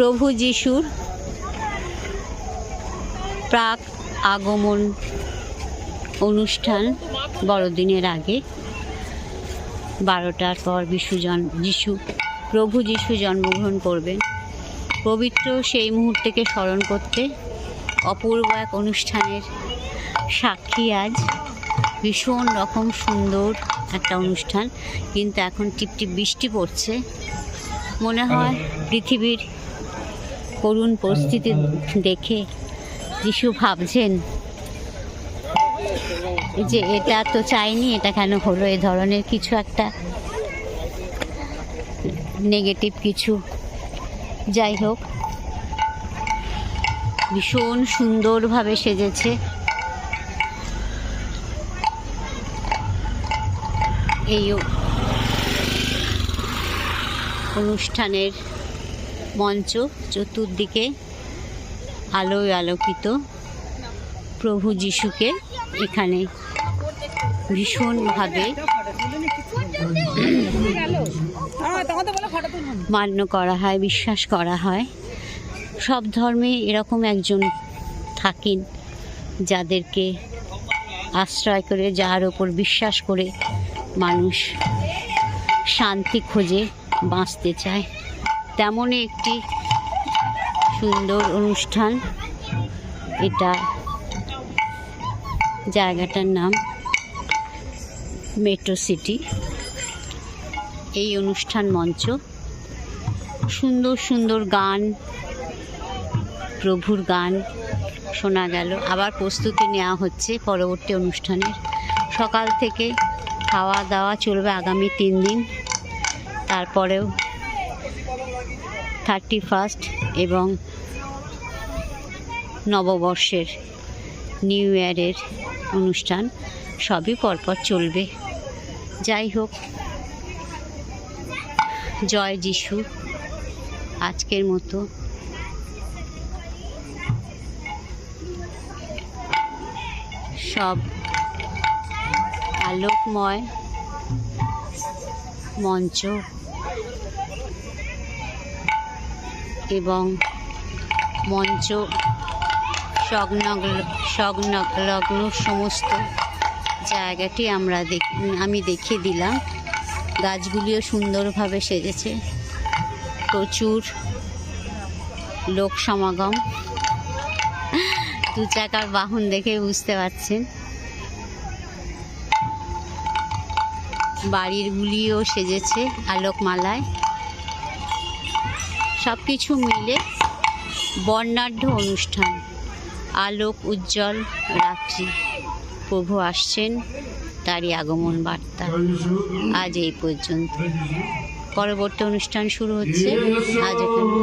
প্রভু যিশুর প্রাক আগমন অনুষ্ঠান বড়দিনের আগে বারোটার পর বিশু জন যিশু প্রভু যিশু জন্মগ্রহণ করবেন। পবিত্র সেই মুহূর্তকে স্মরণ করতে অপূর্ব এক অনুষ্ঠানের সাক্ষী আজ। ভীষণ রকম সুন্দর একটা অনুষ্ঠান কিন্তু এখন টিপটিপ বৃষ্টি পড়ছে। মনে হয় পৃথিবীর করুণ পরিস্থিতি দেখে যিশু ভাবছেন যে এটা তো চাইনি, এটা কেন হলো? এ ধরনের কিছু একটা নেগেটিভ কিছু। যাই হোক, ভীষণ সুন্দরভাবে সেজেছে। এই অনুষ্ঠানের মঞ্চ চতুর্দিকে আলোয় আলোকিত প্রভু যিশুকে এখানে ভীষণভাবে মান্য করা হয়, বিশ্বাস করা হয়। সব ধর্মে এরকম একজন থাকেন যাদেরকে আশ্রয় করে, যার ওপর বিশ্বাস করে মানুষ শান্তি খোঁজে বাঁচতে চায়। তেমনই একটি সুন্দর অনুষ্ঠান। এটা জায়গাটার নাম মেট্রো সিটি। এই অনুষ্ঠান মঞ্চ। সুন্দর সুন্দর গান, প্রভুর গান শোনা গেল। আবার প্রস্তুতি নেওয়া হচ্ছে পরবর্তী অনুষ্ঠানের। সকাল থেকে খাওয়া দাওয়া চলবে আগামী তিন দিন। তারপরেও থার্টি ফার্স্ট এবং নববর্ষের নিউ ইয়ারের অনুষ্ঠান সবই পরপর চলবে। যাই হোক, জয় যিশু আজকের মতো। সব আলোকময় মঞ্চ এবং মঞ্চ, সংলগ্ন সংলগ্ন সমস্ত জায়গাটি আমরা দেখ আমি দেখিয়ে দিলাম। গাছগুলিও সুন্দরভাবে সেজেছে। প্রচুর লোক সমাগম। দু চাকার বাহন দেখে বুঝতে পারছেন। বাড়িরগুলিও সেজেছে আলোকমালায়। সব কিছু মিলে বর্ণাঢ্য অনুষ্ঠান। আলোক উজ্জ্বল রাত্রি। প্রভু আসছেন তারই আগমন বার্তা। আজ এই পর্যন্ত। পরবর্তী অনুষ্ঠান শুরু হচ্ছে আজ এখানে।